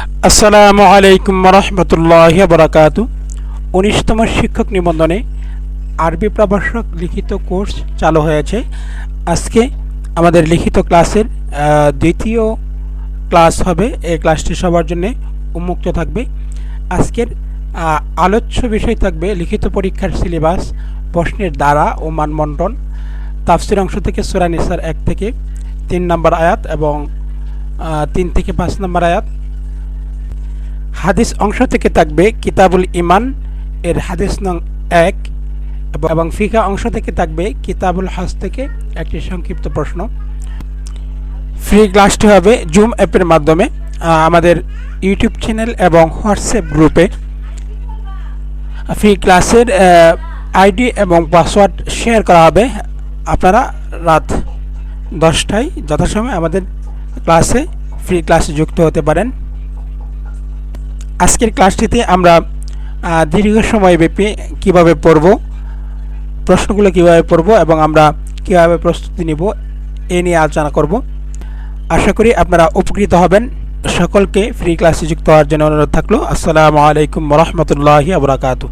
আসসালামু আলাইকুম রহমতুল্লাহ বরাকাত উনিশতম শিক্ষক নিবন্ধনে আরবি প্রভাষক লিখিত কোর্স চালু হয়েছে। আজকে আমাদের লিখিত ক্লাসের দ্বিতীয় ক্লাস হবে। এই ক্লাসটি সবার জন্য উন্মুক্ত থাকবে। আজকের আলোচ্য বিষয় থাকবে লিখিত পরীক্ষার সিলেবাস, প্রশ্নের দ্বারা ও মানমন্ডন, তাফসির অংশ থেকে সুরা নিসার এক থেকে তিন নম্বর আয়াত এবং তিন থেকে পাঁচ নম্বর আয়াত। হাদিস অংশ থেকে থাকবে কিতাবুল ইমান এর হাদিস নং এক, এবং- ফিকা অংশ থেকে থাকবে কিতাবুল হাস থেকে একটি সংক্ষিপ্ত প্রশ্ন। ফ্রি ক্লাসটি হবে জুম অ্যাপের মাধ্যমে আমাদের ইউটিউব চ্যানেল এবং হোয়াটসঅ্যাপ গ্রুপে। ফ্রি ক্লাসের আইডি এবং পাসওয়ার্ড শেয়ার করা হবে আপনারা রাত দশটায়। যথাসময়ে আমাদের ক্লাসে ফ্রি ক্লাসে যুক্ত হতে পারেন। আজকের ক্লাসটিতে আমরা দীর্ঘ সময় ব্যাপী কীভাবে পড়ব, প্রশ্নগুলো কীভাবে পড়ব এবং আমরা কীভাবে প্রস্তুতি নিব এ নিয়ে আলোচনা করব। আশা করি আপনারা উপকৃত হবেন। সকলকে ফ্রি ক্লাসে যুক্ত হওয়ার জন্য অনুরোধ থাকল। আসসালামু আলাইকুম রহমতুল্লাহি আবরাকাতু